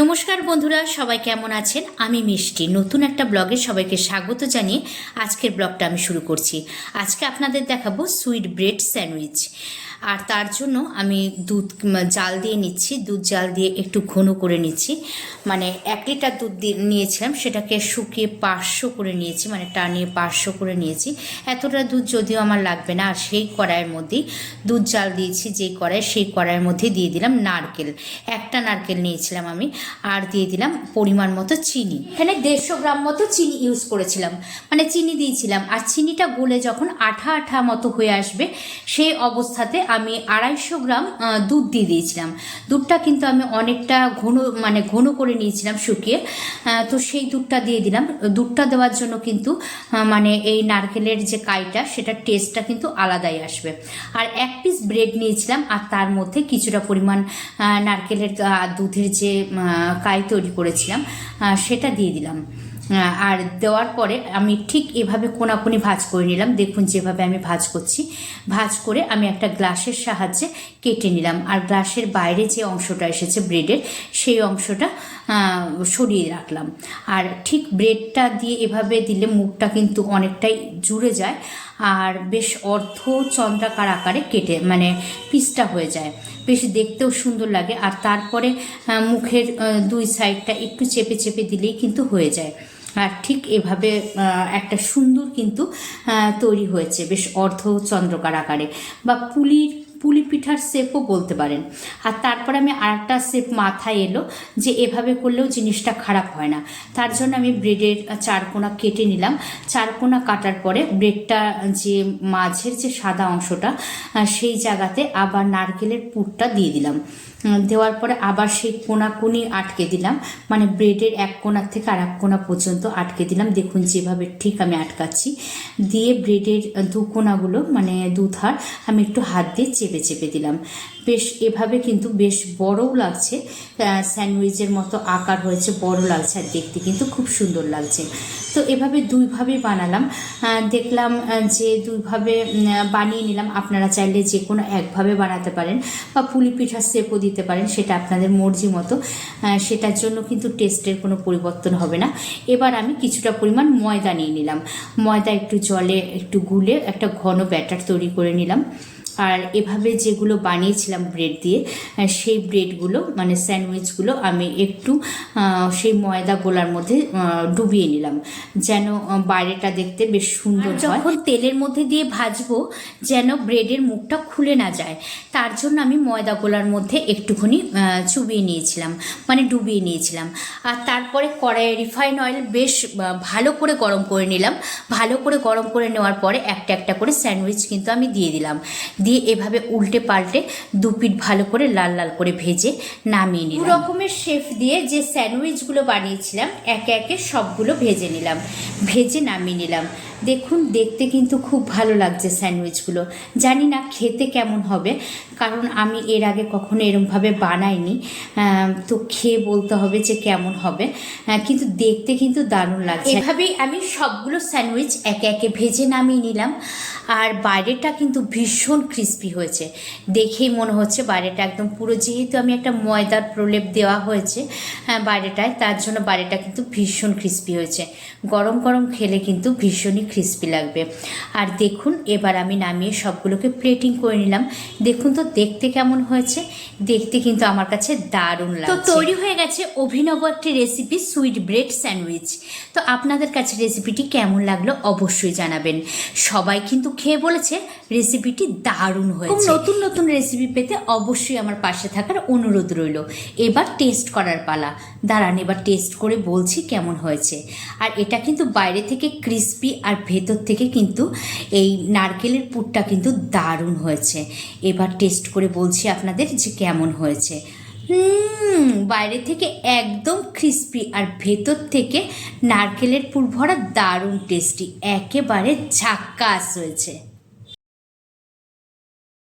নমস্কার বন্ধুরা, সবাই কেমন আছেন? আমি মিষ্টি। নতুন একটা ব্লগে সবাইকে স্বাগত জানিয়ে আজকের ব্লগটা আমি শুরু করছি। আজকে আপনাদের দেখাবো সুইট ব্রেড স্যান্ডউইচ। আর তার জন্য আমি দুধ জাল দিয়ে নিচ্ছি। দুধ জাল দিয়ে একটু ঘন করে নিচ্ছি। মানে এক লিটার দুধ নিয়েছিলাম, সেটাকে শুকিয়ে পাঁচশো করে নিয়েছি মানে টানিয়ে পাঁচশো করে নিয়েছি। এতটা দুধ যদিও আমার লাগবে না, আর সেই কড়াইয়ের মধ্যেই দুধ জাল দিয়েছি, যেই কড়াই, সেই কড়াইয়ের মধ্যে দিয়ে দিলাম নারকেল। একটা নারকেল নিয়েছিলাম আমি, আর দিয়ে দিলাম পরিমাণ মতো চিনি। এখানে দেড়শো গ্রাম মতো চিনি ইউজ করেছিলাম। মানে চিনি দিয়েছিলাম, আর চিনিটা গলে যখন আঠা আঠা মতো হয়ে আসবে, সেই অবস্থাতে আমি আড়াইশো গ্রাম দুধ দিয়ে দিয়েছিলাম। দুধটা কিন্তু আমি অনেকটা ঘন মানে ঘন করে নিয়েছিলাম শুকিয়ে। তো সেই দুধটা দিয়ে দিলাম। দুধটা দেওয়ার জন্য কিন্তু মানে এই নারকেলের যে কাইটা, সেটার টেস্টটা কিন্তু আলাদাই আসবে। আর এক পিস ব্রেড নিয়েছিলাম, আর তার মধ্যে কিছুটা পরিমাণ নারকেলের দুধের যে কাই তৈরি করেছিলাম সেটা দিয়ে দিলাম। আর দেওয়ার পরে আমি ঠিক এভাবে কোনাকুনি ভাজ করে নিলাম। দেখুন যেভাবে আমি ভাজ করছি। ভাজ করে আমি একটা গ্লাসের সাহায্যে কেটে নিলাম। আর গ্লাসের বাইরে যে অংশটা এসেছে ব্রেডের, সেই অংশটা সরিয়ে রাখলাম। আর ঠিক ব্রেডটা দিয়ে এভাবে দিলে মুখটা কিন্তু অনেকটাই জুড়ে যায়। আর বেশ অর্ধ চন্দ্রাকার আকারে কেটে মানে পিসটা হয়ে যায়। বেশ দেখতেও সুন্দর লাগে। আর তারপরে মুখের দুই সাইডটা একটু চেপে চেপে দিলেই কিন্তু হয়ে যায়। ঠিক এভাবে একটা সুন্দর কিন্তু তৈরি হয়েছে বেশ অর্ধ চন্দ্রকার আকারে। বা পুলির, পুলি পিঠার শেপও বলতে পারেন। আর তারপরে আমি আরেকটা শেপ মাথায় এলো যে এভাবে করলেও জিনিসটা খারাপ হয় না। তার জন্য আমি ব্রেডের চারকোনা কেটে নিলাম। চারকোনা কাটার পরে ব্রেডটা যে মাঝের যে সাদা অংশটা সেই জায়গাতে আবার নারকেলের পুরটা দিয়ে দিলাম। দেওয়ার পরে আবার সেই কোনাকুনি আটকে দিলাম। মানে ব্রেডের এক কোনা থেকে আর এক কোনা পর্যন্ত আটকে দিলাম। দেখুন যেভাবে ঠিক আমি আটকাচ্ছি। দিয়ে ব্রেডের দু কোনাগুলো মানে দুধার আমি একটু হাত দিয়ে চেপে চেপে দিলাম। বেশ, এভাবে কিন্তু বেশ বড়ও লাগছে। স্যান্ডউইচের মতো আকার হয়েছে, বড় লাগছে আর দেখতে কিন্তু খুব সুন্দর লাগছে। তো এভাবে দুইভাবে বানালাম। দেখলাম যে দুইভাবে বানিয়ে নিলাম। আপনারা চাইলে যে কোনো একভাবে বানাতে পারেন বা পুলি পিঠার শেপও দিতে পারেন, সেটা আপনাদের মর্জি মতো। সেটার জন্য কিন্তু টেস্টের কোনো পরিবর্তন হবে না। এবার আমি কিছুটা পরিমাণ ময়দা নিয়ে নিলাম। ময়দা একটু জলে একটু গুলে একটা ঘন ব্যাটার তৈরি করে নিলাম। আর এভাবে যেগুলো বানিয়েছিলাম ব্রেড দিয়ে সেই ব্রেডগুলো মানে স্যান্ডউইচগুলো আমি একটু সেই ময়দা গোলার মধ্যে ডুবিয়ে নিলাম। যেন বাইরেটা দেখতে বেশ সুন্দর যখন তেলের মধ্যে দিয়ে ভাজবো যেন ব্রেডের মুখটা খুলে না যায় তার জন্য আমি ময়দা গোলার মধ্যে একটুখানি চুবিয়ে নিয়েছিলাম মানে ডুবিয়ে নিয়েছিলাম। আর তারপরে কড়াইয়ে রিফাইন অয়েল বেশ ভালো করে গরম করে নিলাম। ভালো করে গরম করে নেওয়ার পরে একটা একটা করে স্যান্ডউইচ কিন্তু আমি দিয়ে দিলাম। দিয়ে এভাবে উল্টে পাল্টে দু পিঠ ভালো করে লাল লাল করে ভেজে নামিয়ে নিলাম। রকমের শেফ দিয়ে যে স্যান্ডউইচগুলো বানিয়েছিলাম, একে একে সবগুলো ভেজে নিলাম। ভেজে নামিয়ে নিলাম। দেখুন, দেখতে কিন্তু খুব ভালো লাগছে স্যান্ডউইচগুলো। জানি না খেতে কেমন হবে, কারণ আমি এর আগে কখনো এরমভাবে বানাইনি। তো খেয়ে বলতে হবে যে কেমন হবে। কিন্তু দেখতে কিন্তু দারুণ লাগছে। এভাবেই আমি সবগুলো স্যান্ডউইচ একে একে ভেজে নামিয়ে নিলাম, আর বাইরেটা কিন্তু ভীষণ ক্রিস্পি হয়েছে। দেখেই মনে হচ্ছে বাইরেটা একদম পুরো, যেহেতু আমি একটা ময়দার প্রলেপ দেওয়া হয়েছে হ্যাঁ বাইরেটায়, তার জন্য বাইরেটা কিন্তু ভীষণ ক্রিস্পি হয়েছে। গরম গরম খেলে কিন্তু ভীষণই ক্রিস্পি লাগবে। আর দেখুন এবার আমি নামিয়ে সবগুলোকে প্লেটিং করে নিলাম। দেখুন তো দেখতে কেমন হয়েছে। দেখতে কিন্তু আমার কাছে দারুণ লাগছে। তো তৈরি হয়ে গেছে অভিনব একটি রেসিপি সুইট ব্রেড স্যান্ডউইচ তো আপনাদের কাছে রেসিপিটি কেমন লাগল অবশ্যই জানাবেন। সবাই কিন্তু খেয়ে বলেছে রেসিপিটি দারুণ হয়েছে। নতুন নতুন রেসিপি পেতে অবশ্যই আমার পাশে থাকার অনুরোধ রইল। এবার টেস্ট করার পালা। দাঁড়ান এবার টেস্ট করে বলছি কেমন হয়েছে। আর এটা কিন্তু বাইরে থেকে ক্রিস্পি আর ভেতর থেকে কিন্তু এই নারকেলের পুরটা কিন্তু দারুণ হয়েছে। এবার টেস্ট করে বলছি আপনাদের যে কেমন হয়েছে। বাইরে থেকে একদম ক্রিস্পি আর ভেতর থেকে নারকেলের পুর ভরা দারুণ টেস্টি একেবারে ঝাক্কাস হয়েছে।